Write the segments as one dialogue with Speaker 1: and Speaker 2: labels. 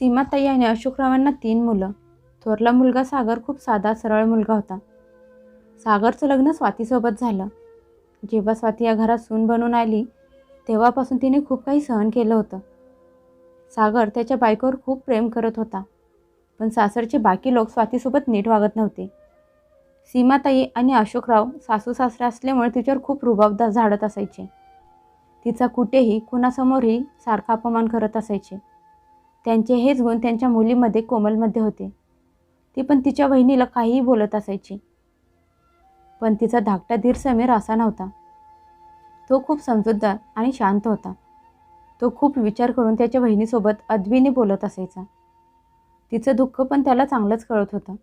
Speaker 1: सीमाताई आणि अशोकरावांना तीन मुलं. थोरला मुलगा सागर खूप साधा सरळ मुलगा होता. सागरचं लग्न स्वातीसोबत झालं. जेव्हा स्वाती या घरात सून बनून आली तेव्हापासून तिने खूप काही सहन केलं होतं. सागर त्याच्या बायकोवर खूप प्रेम करत होता पण सासरचे बाकी लोक स्वातीसोबत नीट वागत नव्हते. सीमाताई आणि अशोकराव सासू सासरे असल्यामुळे तिच्यावर खूप रुबाबदार झाडत असायचे. तिचा कुठेही कुणासमोरही सारखा अपमान करत असायचे. त्यांचे हेच गुण त्यांच्या मुलीमध्ये कोमलमध्ये होते. ती पण तिच्या बहिणीला काहीही बोलत असायची. पण तिचा धाकटा धीर समीर असा नव्हता. तो खूप समजूतदार आणि शांत होता. तो खूप विचार करून त्याच्या बहिणीसोबत अद्वीने बोलत असायचा. तिचं दुःख पण त्याला चांगलंच कळत होतं.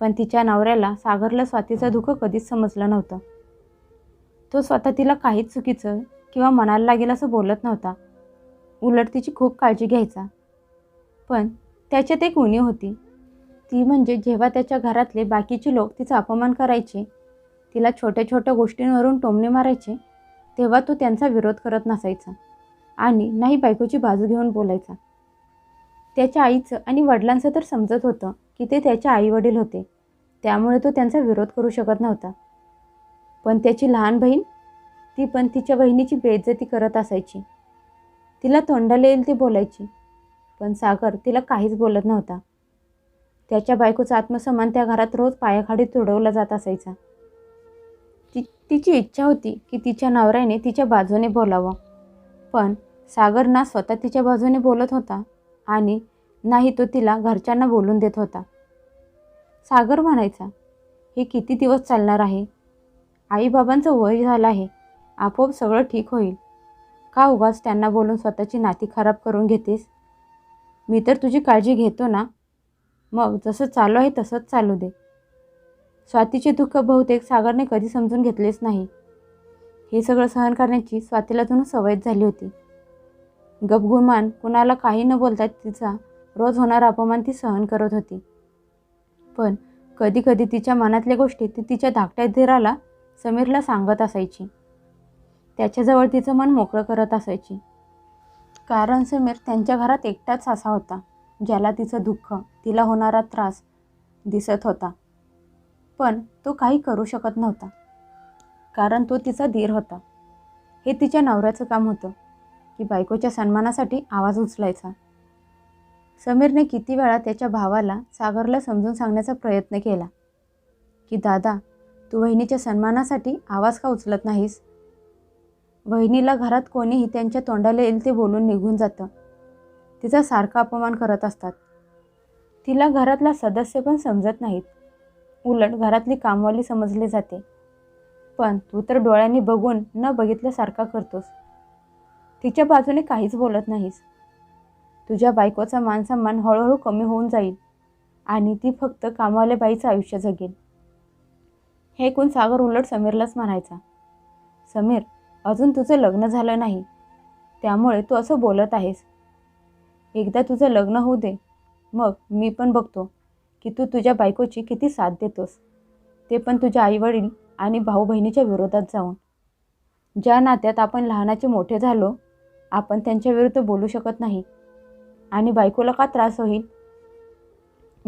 Speaker 1: पण तिच्या नवऱ्याला सागरला स्वातीचं दुःख कधीच समजलं नव्हतं. तो स्वतः तिला काहीच चुकीचं किंवा मनाला लागेल असं बोलत नव्हता. उलट तिची खूप काळजी घ्यायचा. पण त्याच्यात एक उणीव होती. ती म्हणजे जेव्हा त्याच्या घरातले बाकीचे लोक तिचा अपमान करायचे तिला छोट्या छोट्या गोष्टींवरून टोमणे मारायचे तेव्हा तो त्यांचा विरोध करत नसायचा आणि नाही बायकोची बाजू घेऊन बोलायचा. त्याच्या आईचं आणि वडिलांचं तर समजत होतं की ते त्याचे आईवडील होते. त्यामुळे तो त्यांचा विरोध करू शकत नव्हता. पण त्याची लहान बहीण ती पण तिच्या बहिणीची बेइज्जती करत असायची. तिला तोंडाला येईल ती बोलायची. पण सागर तिला काहीच बोलत नव्हता. त्याच्या बायकोचा आत्मसन्मान त्या घरात रोज पायाखाडी तुडवला जात असायचा. ती तिची इच्छा होती की तिच्या नवऱ्याने तिच्या बाजूने बोलावं. पण सागर ना स्वतः तिच्या बाजूने बोलत होता आणि नाही तो तिला घरच्यांना बोलून देत होता. सागर म्हणायचा हे किती दिवस चालणार आहे? आईबाबांचं वय झालं आहे. आपोआप सगळं ठीक होईल. का उगाच त्यांना बोलून स्वतःची नाती खराब करून घेतेस? मी तर तुझी काळजी घेतो ना. मग जसं चालू आहे तसंच चालू दे. स्वातीचे दुःख बहुतेक सागरने कधी समजून घेतलेच नाही. हे सगळं सहन करण्याची स्वातीला जणू सवयच झाली होती. गपगुमान कुणाला काही न बोलता तिचा रोज होणारा अपमान ती सहन करत होती. पण कधीकधी तिच्या मनातल्या गोष्टी ती तिच्या धाकट्या धीराला समीरला सांगत असायची. त्याच्याजवळ तिचं मन मोकळं करत असायची. कारण समीर त्यांच्या घरात एकटाच असा होता ज्याला तिचं दुःख तिला होणारा त्रास दिसत होता. पण तो काही करू शकत नव्हता. कारण तो तिचा धीर होता. हे तिच्या नवऱ्याचं काम होतं की बायकोच्या सन्मानासाठी आवाज उचलायचा. समीरने किती वेळा त्याच्या भावाला सागरला समजून सांगण्याचा प्रयत्न केला की दादा तू वहिनीच्या सन्मानासाठी आवाज का उचलत नाहीस? वहिनीला घरात कोणीही त्यांच्या तोंडाला येईल ते बोलून निघून जातं. तिचा सारखा अपमान करत असतात. तिला घरातला सदस्य पण समजत नाहीत. उलट घरातली कामवाली समजली जाते. पण तू तर डोळ्यांनी बघून न बघितल्यासारखा करतोस. तिच्या बाजूने काहीच बोलत नाहीस. तुझ्या बायकोचा मानसन्मान हळूहळू कमी होऊन जाईल आणि ती फक्त कामवाल्या बाईचं आयुष्य जगेल. हे कोण सागर उलट समीरलाच म्हणायचा. समीर अजून तुझं लग्न झालं नाही. त्यामुळे तू असं बोलत आहेस. एकदा तुझं लग्न होऊ दे. मग मी पण बघतो की तू तुझ्या बायकोची किती साथ देतोस. ते पण तुझ्या आईवडील आणि भाऊ बहिणीच्या विरोधात जाऊन. ज्या नात्यात आपण लहानाचे मोठे झालो आपण त्यांच्याविरुद्ध बोलू शकत नाही. आणि बायकोला का त्रास होईल?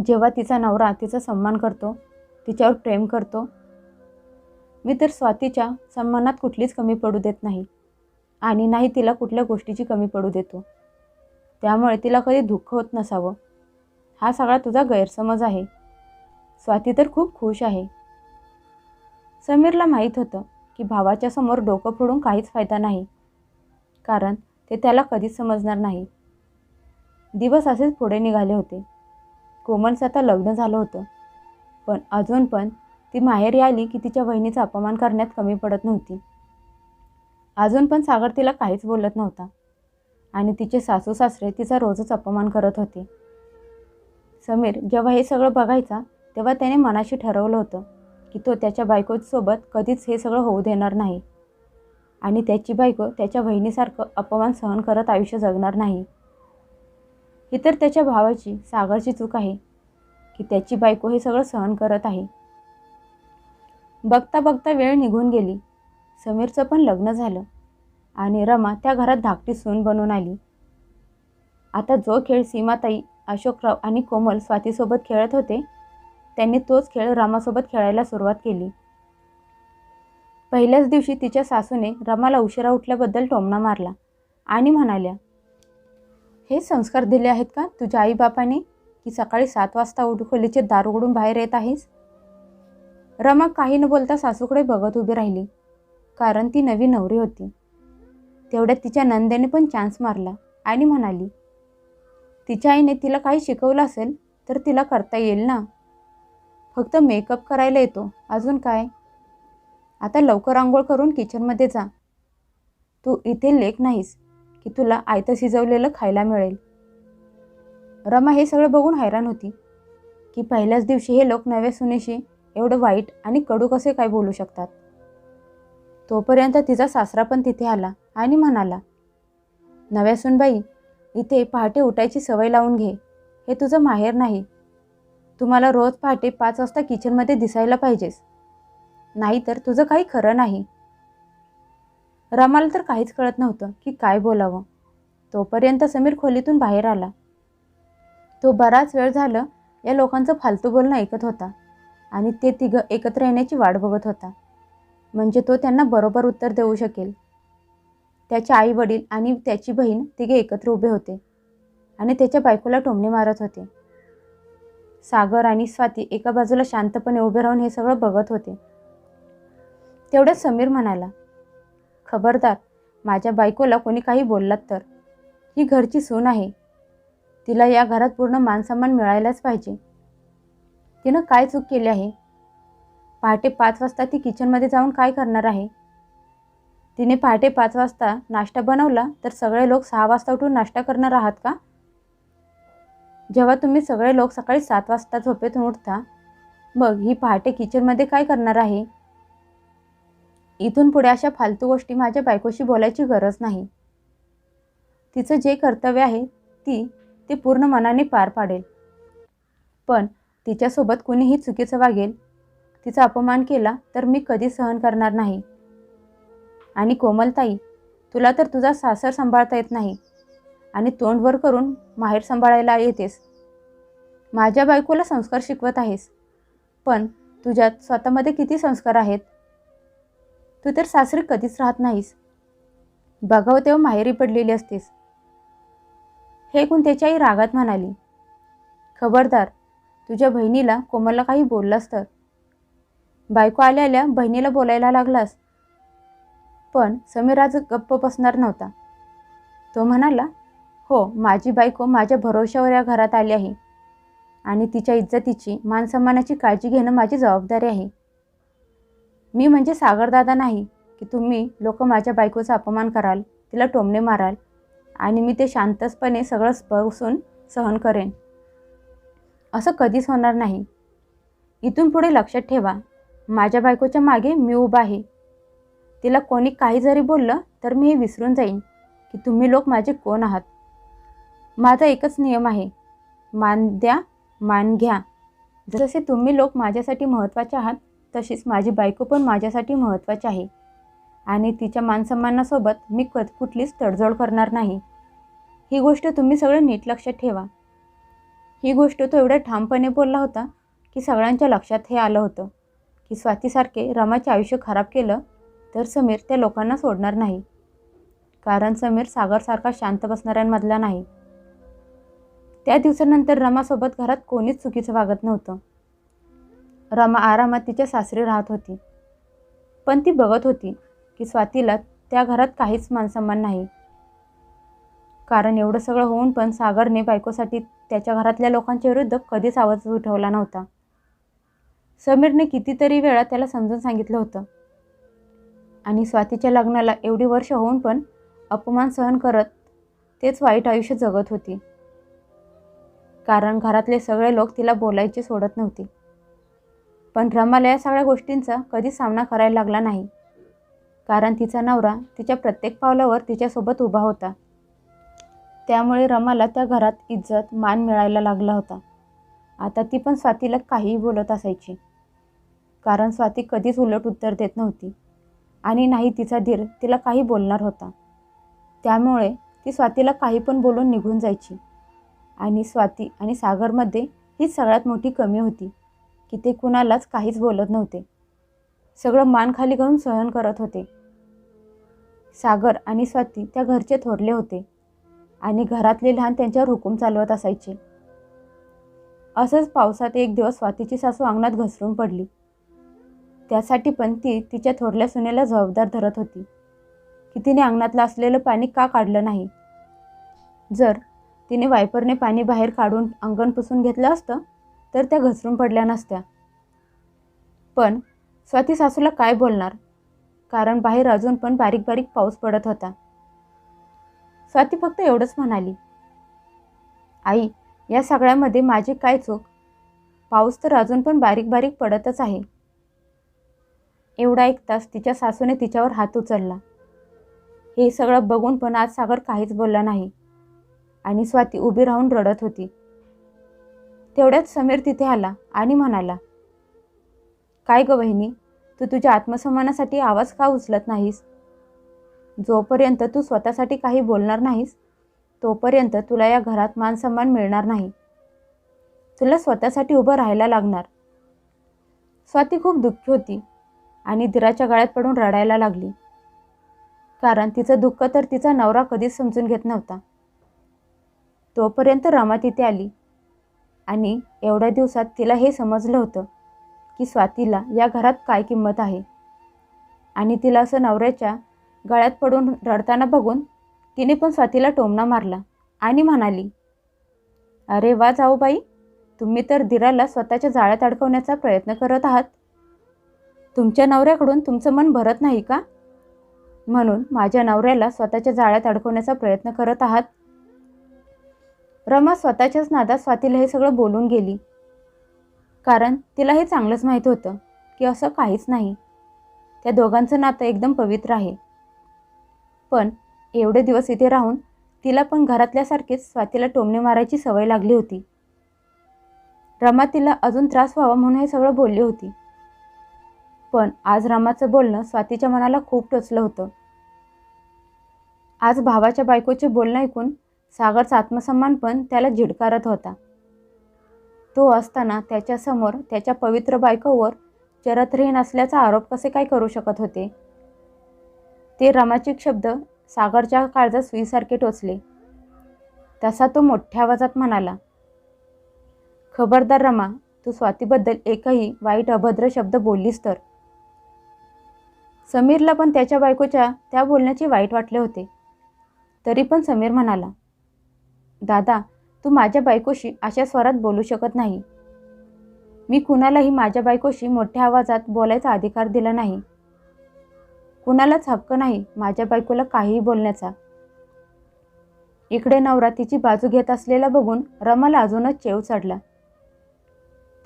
Speaker 1: जेव्हा तिचा नवरा तिचा सन्मान करतो तिच्यावर प्रेम करतो मी तर स्वातीच्या सन्मानात कुठलीच कमी पडू देत नाही. आणि नाही तिला कुठल्या गोष्टीची कमी पडू देतो. त्यामुळे तिला कधी दुःख होत नसावं. हा सगळा तुझा गैरसमज आहे. स्वाती तर खूप खुश आहे. समीरला माहीत होतं की भावाच्या समोर डोकं फोडून काहीच फायदा नाही. कारण ते त्याला कधीच समजणार नाही. दिवस असेच पुढे निघाले होते. कोमलचं आता लग्न झालं होतं. पण अजून पण ती माहेरी आली की तिच्या वहिनीचा अपमान करण्यात कमी पडत नव्हती. अजून पण सागर तिला काहीच बोलत नव्हता. आणि तिचे सासू सासरे तिचा रोजच अपमान करत होते. समीर जेव्हा हे सगळं बघायचा तेव्हा त्याने मनाशी ठरवलं होतं की तो त्याच्या बायकोसोबत कधीच हे सगळं होऊ देणार नाही. आणि त्याची बायको त्याच्या बहिणीसारखं अपमान सहन करत आयुष्य जगणार नाही. ही तर त्याच्या भावाची सागरची चूक आहे की त्याची बायको हे सगळं सहन करत आहे. बघता बघता वेळ निघून गेली. समीरचं पण लग्न झालं आणि रमा त्या घरात धाकटी सून बनून आली. आता जो खेळ सीमाताई अशोकराव आणि कोमल स्वातीसोबत खेळत होते त्यांनी तोच खेळ रमासोबत खेळायला सुरुवात केली. पहिल्याच दिवशी तिच्या सासूने रमाला उशिरा उठल्याबद्दल टोमणा मारला आणि म्हणाल्या हे संस्कार दिले आहेत का तुझ्या आईबापाने की सकाळी सात वाजता उठ खोलीचे दार उघडून बाहेर येत आहेस? रमा काही न बोलता सासूकडे बघत उभी राहिली. कारण ती नवी नवरी होती. तेवढ्यात तिच्या नंदेने पण चान्स मारला आणि म्हणाली तिच्या आईने तिला काही शिकवलं असेल तर तिला करता येईल ना? फक्त मेकअप करायला येतो. अजून काय? आता लवकर आंघोळ करून किचनमध्ये जा. तू इथे लेख नाहीस की तुला आयतं शिजवलेलं खायला मिळेल. रमा हे सगळं बघून हैराण होती की पहिल्याच दिवशी हे लोक नव्या सुनेशी एवढं वाईट आणि कडू कसे काय बोलू शकतात? तोपर्यंत तिचा सासरा पण तिथे आला आणि म्हणाला नव्या सुनबाई इथे पहाटे उठायची सवय लावून घे. हे तुझं माहेर नाही. तुम्हाला रोज पहाटे पाच वाजता किचनमध्ये दिसायला पाहिजेस. नाहीतर तुझं काही खरं नाही. रमाला तर काहीच कळत नव्हतं की काय बोलावं. तोपर्यंत समीर खोलीतून बाहेर आला. तो बराच वेळ झालं या लोकांचं फालतू बोलणं ऐकत होता. आणि ते तिघं एकत्र येण्याची वाट बघत होता. म्हणजे तो त्यांना बरोबर उत्तर देऊ शकेल. त्याचे आई वडील आणि त्याची बहीण तिघे एकत्र उभे होते आणि त्याच्या बायकोला टोमणे मारत होते. सागर आणि स्वाती एका बाजूला शांतपणे उभे राहून हे सगळं बघत होते. तेवढ्यात समीर म्हणाला खबरदार माझ्या बायकोला कोणी काही बोललात तर? ही घरची सून आहे. तिला या घरात पूर्ण मानसन्मान मिळायलाच पाहिजे. तिनं काय चूक केली आहे? पहाटे पाच वाजता ती किचनमध्ये जाऊन काय करणार आहे? तिने पहाटे पाच वाजता नाश्ता बनवला तर सगळे लोक सहा वाजता उठून नाश्ता करणार आहात का? जेव्हा तुम्ही सगळे लोक सकाळी सात वाजता झोपेतून उठता मग ही पहाटे किचनमध्ये काय करणार आहे? इथून पुढे अशा फालतू गोष्टी माझ्या बायकोशी बोलायची गरज नाही. तिचं जे कर्तव्य आहे ती ते पूर्ण मनाने पार पाडेल. पण तिच्यासोबत कुणीही चुकीचं वागेल तिचा अपमान केला तर मी कधी सहन करणार नाही. आणि कोमलताई तुला तर तुझा सासर सांभाळता येत नाही आणि तोंडवर करून माहेर सांभाळायला येतेस. माझ्या बायकोला संस्कार शिकवत आहेस पण तुझ्यात स्वतःमध्ये किती संस्कार आहेत? तू तर सासरी कधीच राहत नाहीस. बघावं हो, तेव्हा माहेरी पडलेली असतेस. हे ऐकून त्याच्याही रागात म्हणाली. खबरदार तुझ्या बहिणीला कोमलला काही बोललास तर? बायको आल्या आल्या बहिणीला बोलायला लागलास. पण समीर आज गप्प बसणार नव्हता. तो म्हणाला हो माझी बायको माझ्या भरोशावर या घरात आली आहे आणि तिच्या इज्जतीची मानसन्मानाची काळजी घेणं माझी जबाबदारी आहे. मी म्हणजे सागरदादा नाही की तुम्ही लोक माझ्या बायकोचा अपमान कराल तिला टोमणे माराल आणि मी ते शांतपणे सगळं बसून सहन करेन. असं कधीच होणार नाही. इथून पुढे लक्षात ठेवा माझ्या बायकोच्या मागे मी उभा आहे. तिला कोणी काही जरी बोललं तर मी हे विसरून जाईन की तुम्ही लोक माझे कोण आहात? माझा एकच नियम आहे मान द्या मान घ्या. जसे तुम्ही लोक माझ्यासाठी महत्त्वाचे आहात तशीच माझी बायको पण माझ्यासाठी महत्त्वाची आहे. आणि तिच्या मानसन्मानासोबत मी कध कुठलीच तडजोड करणार नाही. ही गोष्ट तुम्ही सगळं नीट लक्षात ठेवा. ही गोष्ट तो एवढ्या ठामपणे बोलला होता की सगळ्यांच्या लक्षात हे आलं होतं. की स्वातीसारखे रमाचे आयुष्य खराब केलं तर समीर त्या लोकांना सोडणार नाही. कारण समीर सागरसारखा शांत बसणाऱ्यांमधला नाही. त्या दिवसानंतर रमासोबत घरात कोणीच चुकीचं वागत नव्हतं. रमा आरामात तिच्या सासरी राहत होती. पण ती बघत होती की स्वातीला त्या घरात काहीच मानसन्मान नाही. कारण एवढं सगळं होऊन पण सागरने बायकोसाठी त्याच्या घरातल्या लोकांच्या विरुद्ध कधीच आवाज उठवला नव्हता. समीरने कितीतरी वेळा त्याला समजून सांगितलं होतं. आणि स्वातीच्या लग्नाला एवढी वर्ष होऊन पण अपमान सहन करत तेच वाईट आयुष्य जगत होती. कारण घरातले सगळे लोक तिला बोलायचे सोडत नव्हते. पण रमाला या सगळ्या गोष्टींचा कधी सामना करायला लागला नाही. कारण तिचा नवरा तिच्या प्रत्येक पावलावर तिच्यासोबत उभा होता. त्यामुळे रमाला त्या घरात इज्जत मान मिळायला लागला होता. आता ती पण स्वातीला काहीही बोलत असायची. कारण स्वाती कधीच उलट उत्तर देत नव्हती. आणि नाही तिचा धीर तिला काही बोलणार होता. त्यामुळे ती स्वातीला काही पण बोलून निघून जायची. आणि स्वाती आणि सागरमध्ये हीच सगळ्यात मोठी कमी होती की ते कुणालाच काहीच बोलत नव्हते. सगळं मान खाली घेऊन सहन करत होते. सागर आणि स्वाती त्या घरचे थोरले होते. आणि घरातले लहान त्यांच्यावर हुकूम चालवत असायचे. असंच पावसात एक दिवस स्वातीची सासू अंगणात घसरून पडली. त्यासाठी पण ती तिच्या थोरल्या सुनेला जबाबदार धरत होती की तिने अंगणातलं असलेलं पाणी का काढलं नाही? जर तिने वायपरने पाणी बाहेर काढून अंगण पुसून घेतलं असतं तर त्या घसरून पडल्या नसत्या. पण स्वाती सासूला काय बोलणार? कारण बाहेर अजून पण बारीक बारीक पाऊस पडत होता. स्वाती फक्त एवढंच म्हणाली. आई या सगळ्यामध्ये माझी काय चूक? पाऊस तर अजून पण बारीक बारीक पडतच आहे. एवढा एक तास तिच्या सासूने तिच्यावर हात उचलला. हे सगळं बघून पण आज सागर काहीच बोलला नाही आणि स्वाती उभी राहून रडत होती. तेवढ्यात समीर तिथे आला आणि म्हणाला काय ग बहिणी तू तुझ्या आत्मसन्मानासाठी आवाज का उचलत नाहीस? जोपर्यंत तू स्वतःसाठी काही बोलणार नाहीस तोपर्यंत तुला या घरात मानसन्मान मिळणार नाही. तुला स्वतःसाठी उभं राहायला लागणार. स्वाती खूप दुःखी होती आणि दिराच्या गळ्यात पडून रडायला लागली. कारण तिचं दुःख तर तिचा नवरा कधीच समजून घेत नव्हता. तोपर्यंत रमा तिथे आली आणि एवढ्या दिवसात तिला हे समजलं होतं की स्वातीला या घरात काय किंमत आहे आणि तिला असं नवऱ्याच्या गळ्यात पडून रडताना बघून तिने पण स्वातीला टोमणा मारला आणि म्हणाली अरे वा जाऊबाई तुम्ही तर दिराला स्वतःच्या जाळ्यात अडकवण्याचा प्रयत्न करत आहात. तुमच्या नवऱ्याकडून तुमचं मन भरत नाही का? म्हणून माझ्या नवऱ्याला स्वतःच्या जाळ्यात अडकवण्याचा प्रयत्न करत आहात. रमा स्वतःच्याच नादात स्वातीला हे सगळं बोलून गेली. कारण तिला हे चांगलंच माहीत होतं की असं काहीच नाही. त्या दोघांचं नातं एकदम पवित्र आहे. पण एवढे दिवस इथे राहून तिला पण घरातल्यासारखीच स्वातीला टोमणे मारायची सवय लागली होती. रमा तिला अजून त्रास व्हावा म्हणून हे सगळं बोलली होती. पण आज रमाचं बोलणं स्वातीच्या मनाला खूप टोचलं होतं. आज भावाच्या बायकोचे बोलणं ऐकून सागरचा आत्मसन्मान पण त्याला झिडकारत होता. तो असताना त्याच्यासमोर त्याच्या पवित्र बायकोवर चरत्रहीन असल्याचा आरोप कसे काय करू शकत होते? ते रमाचे शब्द सागरच्या काळजात सुईसारखे टोचले. तसा तो मोठ्या आवाजात म्हणाला खबरदार रमा तू स्वातीबद्दल एकही वाईट अभद्र शब्द बोललीस तर. समीरला पण त्याच्या बायकोच्या त्या बोलण्याचे वाईट वाटले होते. तरी पण समीर म्हणाला दादा तू माझ्या बायकोशी अशा स्वरात बोलू शकत नाही. मी कुणालाही माझ्या बायकोशी मोठ्या आवाजात बोलायचा अधिकार दिला नाही. कुणालाच हक्क नाही माझ्या बायकोला काहीही बोलण्याचा. इकडे नवरा तिची बाजू घेत असलेला बघून रमाला अजूनच चेव चढला.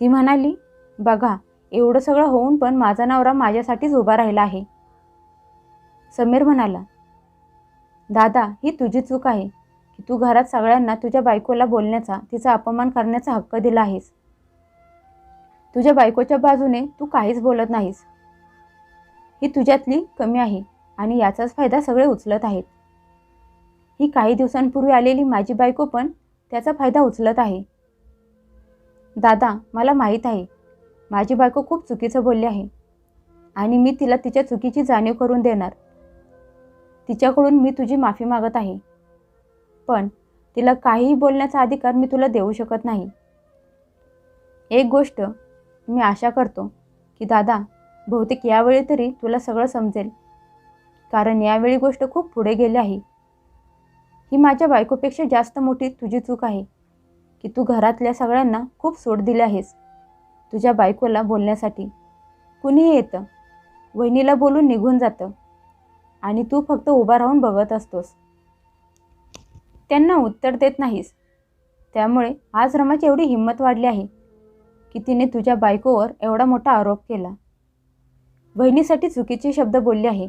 Speaker 1: ती म्हणाली बघा एवढं सगळं होऊन पण माझा नवरा माझ्यासाठीच उभा राहिला आहे. समीर म्हणाला दादा ही तुझी चूक आहे की तू घरात सगळ्यांना तुझ्या बायकोला बोलण्याचा तिचा अपमान करण्याचा हक्क दिला आहेस. तुझ्या बायकोच्या बाजूने तू काहीच बोलत नाहीस. ही तुझ्यातली कमी आहे आणि याचाच फायदा सगळे उचलत आहेत. ही काही दिवसांपूर्वी आलेली माझी बायको पण त्याचा फायदा उचलत आहे. दादा मला माहीत आहे. माझी बायको खूप चुकीचं बोलली आहे आणि मी तिला तिच्या चुकीची जाणीव करून देणार. तिच्याकडून मी तुझी माफी मागत आहे. पण तिला काहीही बोलण्याचा अधिकार मी तुला देऊ शकत नाही. एक गोष्ट मी आशा करतो की दादा बहुतेक यावेळी तरी तुला सगळं समजेल. कारण यावेळी गोष्ट खूप पुढे गेली आहे. ही माझ्या बायकोपेक्षा जास्त मोठी तुझी चूक आहे की तू घरातल्या सगळ्यांना खूप सोड दिली आहेस तुझ्या बायकोला बोलण्यासाठी. कुणीही येतं वहिनीला बोलून निघून जातं आणि तू फक्त उभा राहून बघत असतोस. त्यांना उत्तर देत नाहीस. त्यामुळे आज रमाची एवढी हिंमत वाढली आहे की तिने तुझ्या बायकोवर एवढा मोठा आरोप केला. वहिनीसाठी चुकीचे शब्द बोलले आहे.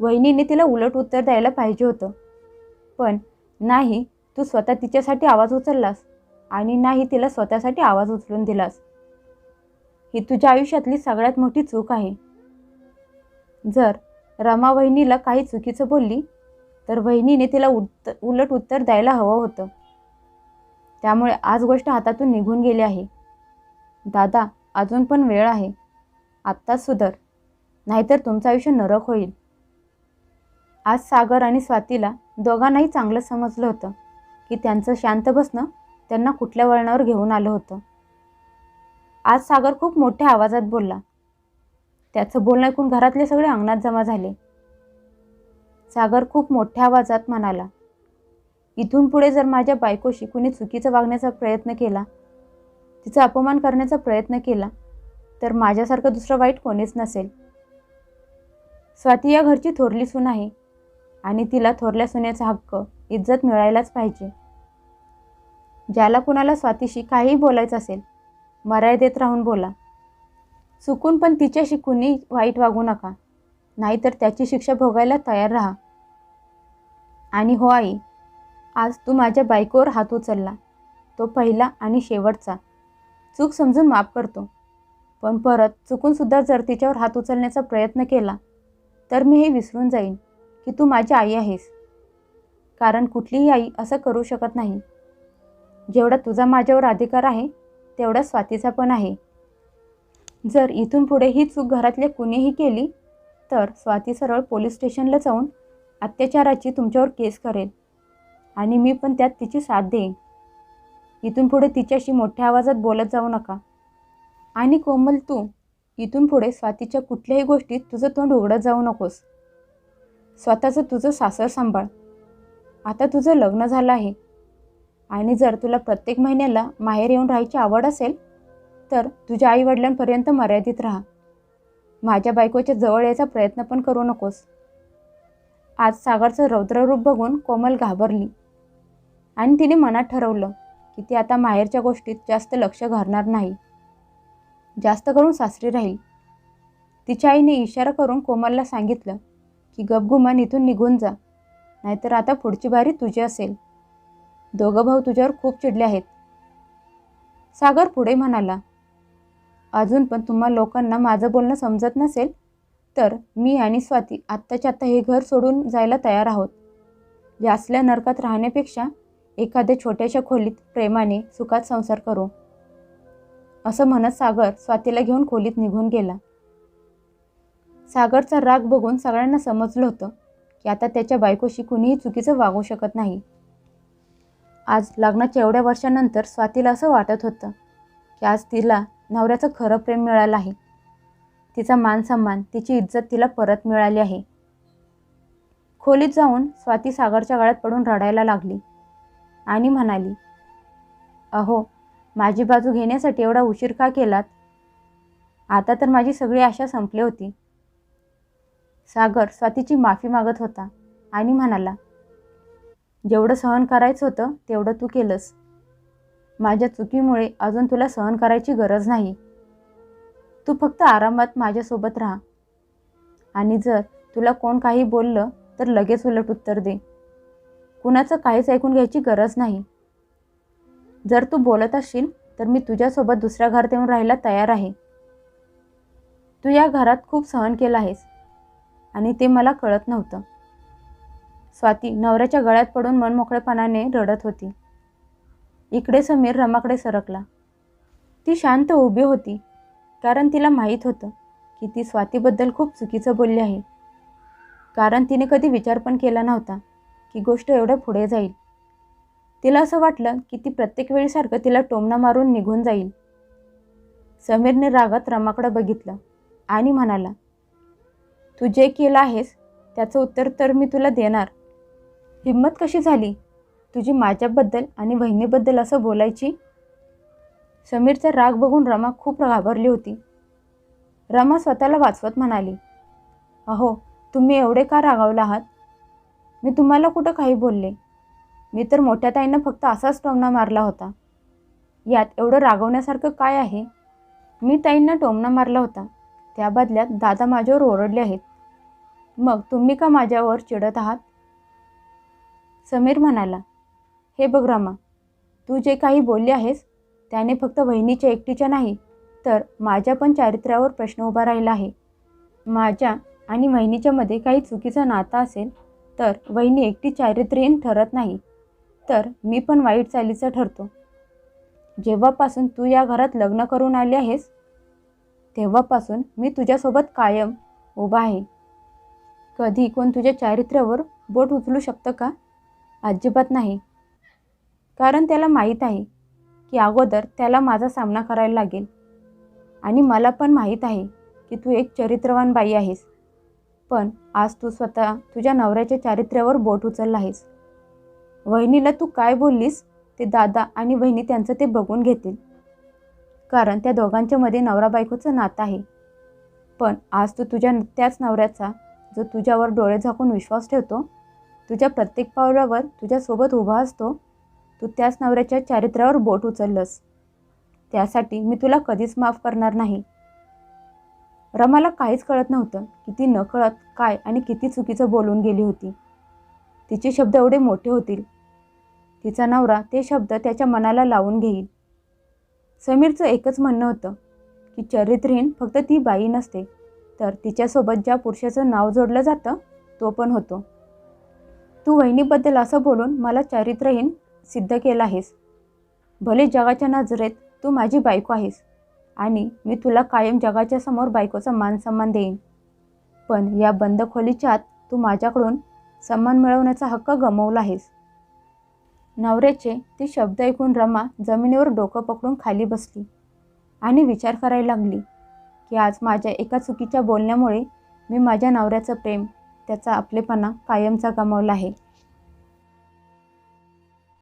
Speaker 1: वहिनीने तिला उलट उत्तर द्यायला पाहिजे होतं. पण नाही तू स्वतः तिच्यासाठी आवाज उचललास आणि नाही तिला स्वतःसाठी आवाज उचलून दिलास. ही तुझ्या आयुष्यातली सगळ्यात मोठी चूक आहे. जर रमा वहिनीला काही चुकीचं बोलली तर वहिनीने तिला उत उलट उत्तर द्यायला हवं होतं. त्यामुळे आज गोष्ट हातातून निघून गेली आहे. दादा अजून पण वेळ आहे. आत्ता सुधर. नाहीतर तुमचं आयुष्य नरक होईल. आज सागर आणि स्वातीला दोघांनाही चांगलं समजलं होतं की त्यांचं शांत बसणं त्यांना कुठल्या वळणावर घेऊन आलं होतं. आज सागर खूप मोठ्या आवाजात बोलला. त्याचं बोलणं ऐकून घरातले सगळे अंगणात जमा झाले. सागर खूप मोठ्या आवाजात म्हणाला इथून पुढे जर माझ्या बायकोशी कुणी चुकीचं वागण्याचा प्रयत्न केला तिचा अपमान करण्याचा प्रयत्न केला तर माझ्यासारखं दुसरं वाईट कोणीच नसेल. स्वाती या घरची थोरली सून आहे आणि तिला थोरल्या सुनेचा हक्क इज्जत मिळायलाच पाहिजे. ज्याला कुणाला स्वातीशी काहीही बोलायचं असेल मर्यादेत राहून बोला. चुकून पण तिच्याशी कुणी वाईट वागू नका नाहीतर त्याची शिक्षा भोगायला तयार राहा. आणि हो आई आज तू माझ्या बायकोवर हात उचलला. तो पहिला आणि शेवटचा. चूक समजून माफ करतो. पण परत चुकूनसुद्धा जर तिच्यावर हात उचलण्याचा प्रयत्न केला तर मी हे विसरून जाईन की तू माझी आई आहेस. कारण कुठलीही आई असं करू शकत नाही. जेवढा तुझा माझ्यावर अधिकार आहे तेवढा स्वातीचा पण आहे. जर इथून पुढे ही चूक घरातल्या कुणीही केली तर स्वाती सरळ पोलीस स्टेशनला जाऊन अत्याचाराची तुमच्यावर केस करेल आणि मी पण त्यात तिची साथ देईन. इथून पुढे तिच्याशी मोठ्या आवाजात बोलत जाऊ नका. आणि कोमल तू इथून पुढे स्वातीच्या कुठल्याही गोष्टीत तुझं तोंड उघडत जाऊ नकोस. स्वतःचं तुझं सासर सांभाळ. आता तुझं लग्न झालं आहे आणि जर तुला प्रत्येक महिन्याला माहेर येऊन राहायची आवड असेल तर तुझ्या आईवडिलांपर्यंत मर्यादित राहा. माझ्या बायकोच्या जवळ यायचा प्रयत्न पण करू नकोस. आज सागरचं रौद्ररूप बघून कोमल घाबरली. आणि तिने मनात ठरवलं की ती आता माहेरच्या गोष्टीत जास्त लक्ष घालणार नाही. जास्त करून सासरी राहील. तिच्या आईने इशारा करून कोमलला सांगितलं की गपगुमान इथून निघून जा. नाहीतर आता पुढची बारी तुझी असेल. दोघं भाऊ तुझ्यावर खूप चिडले आहेत. सागर पुढे म्हणाला अजून पण तुम्हा लोकांना माझं बोलणं समजत नसेल तर मी आणि स्वाती आत्ताच्या आत्ता हे घर सोडून जायला तयार आहोत. या असल्या नरकात राहण्यापेक्षा एखाद्या छोट्याशा खोलीत प्रेमाने सुखात संसार करू. असं म्हणत सागर स्वातीला घेऊन खोलीत निघून गेला. सागरचा राग बघून सगळ्यांना समजलं होतं की आता त्याच्या बायकोशी कुणीही चुकीचं वागू शकत नाही. आज लग्नाच्या एवढ्या वर्षानंतर स्वातीला असं वाटत होतं की आज तिला नवऱ्याचं खरं प्रेम मिळालं आहे. तिचा मान सन्मान तिची इज्जत तिला परत मिळाली आहे. खोलीत जाऊन स्वाती सागरच्या गळ्यात पडून रडायला लागली आणि म्हणाली अहो माझी बाजू घेण्यासाठी एवढा उशीर का केलात? आता तर माझी सगळी आशा संपली होती. सागर स्वातीची माफी मागत होता आणि म्हणाला जेवढं सहन करायचं होतं तेवढं तू केलंस. माझ्या चुकीमुळे अजून तुला सहन करायची गरज नाही. तू फक्त आरामात माझ्यासोबत राहा. आणि जर तुला कोण काही बोललं तर लगेच उलट उत्तर दे. कुणाचं काहीच ऐकून घ्यायची गरज नाही. जर तू बोलत असशील तर मी तुझ्यासोबत दुसऱ्या घरात येऊन राहायला तयार आहे. तू या घरात खूप सहन केलं आहेस. आणि ते मला कळत नव्हतं. स्वाती नवऱ्याच्या गळ्यात पडून मनमोकळेपणाने रडत होती. इकडे समीर रमाकडे सरकला. ती शांत उभी होती कारण तिला माहीत होतं की ती स्वातीबद्दल खूप चुकीचं बोलली आहे. कारण तिने कधी विचार पण केला नव्हता की गोष्ट एवढ्या पुढे जाईल. तिला असं वाटलं की ती प्रत्येक वेळीसारखं तिला टोमणा मारून निघून जाईल. समीरने रागात रमाकडं बघितलं आणि म्हणाला तू जे केलं आहेस त्याचं उत्तर तर मी तुला देणार. हिंमत कशी झाली? तुझी माझ्याबद्दल आणि बहिणीबद्दल असं बोलायची? समीरचा राग बघून रमा खूप घाबरली होती. रमा स्वतःला वाचवत म्हणाली अहो तुम्ही एवढे का रागावला आहात? मी तुम्हाला कुठं काही बोलले? मी तर मोठ्या ताईनं फक्त असाच टोमणा मारला होता. यात एवढं रागवण्यासारखं काय आहे? मी ताईंना टोमणा मारला होता. त्या बदल्यात दादा माझ्यावर ओरडले आहेत. मग तुम्ही का माझ्यावर चिडत आहात? समीर म्हणाला हे बघ रमा तू जे काही बोलले आहेस त्याने फक्त बहिणीच्या एकटीच्या नाही तर माझ्या पण चारित्र्यावर प्रश्न उभा राहिला आहे. माझ्या आणि वहिनीच्यामध्ये काही चुकीचं नातं असेल तर वहिनी एकटी चारित्र्यहीन ठरत नाही. तर मी पण वाईट चालीचा ठरतो. जेव्हापासून तू या घरात लग्न करून आली आहेस तेव्हापासून मी तुझ्यासोबत कायम उभा आहे. कधी कोण तुझ्या चारित्र्यावर बोट उचलू शकतं का? अजिबात नाही. कारण त्याला माहीत आहे की अगोदर त्याला माझा सामना करायला लागेल. आणि मला पण माहीत आहे की तू एक चरित्रवान बाई आहेस. पण आज तू स्वतः तुझ्या नवऱ्याच्या चारित्र्यावर बोट उचलला आहेस. वहिनीला तू काय बोललीस? ते दादा आणि वहिनी त्यांचं ते बघून घेतील. कारण त्या दोघांच्या मध्ये नवरा बायकोचं नातं आहे. पण आज तू तुझ्या त्याच नवऱ्याचा जो तुझ्यावर डोळे झाकून विश्वास ठेवतो तुझ्या प्रत्येक पावलावर तुझ्यासोबत उभा असतो तू त्याच नवऱ्याच्या चारित्र्यावर बोट उचललंस. त्यासाठी मी तुला कधीच माफ करणार नाही. रमाला काहीच कळत नव्हतं किती नकळत काय आणि किती चुकीचं बोलून गेली होती. तिचे शब्द एवढे मोठे होतील तिचा नवरा ते शब्द त्याच्या मनाला लावून घेईल. समीरचं एकच म्हणणं होतं की चरित्रहीन फक्त ती बाई नसते तर तिच्यासोबत ज्या पुरुषाचं नाव जोडलं जातं तो पण होतो. तू वहिनीबद्दल असं बोलून मला चारित्रहीन सिद्ध केलं आहेस. भले जगाच्या नजरेत तू माझी बायको आहेस आणि मी तुला कायम जगाच्या समोर बायकोचा मान सन्मान देईन पण या बंद खोलीच्या आत तू माझ्याकडून सन्मान मिळवण्याचा हक्क गमावला आहेस. नवऱ्याचे ते शब्द ऐकून रमा जमिनीवर डोकं पकडून खाली बसली आणि विचार करायला लागली की आज माझ्या एका चुकीच्या बोलण्यामुळे मी माझ्या नवऱ्याचं प्रेम त्याचा आपलेपणा कायमचा गमावला आहे.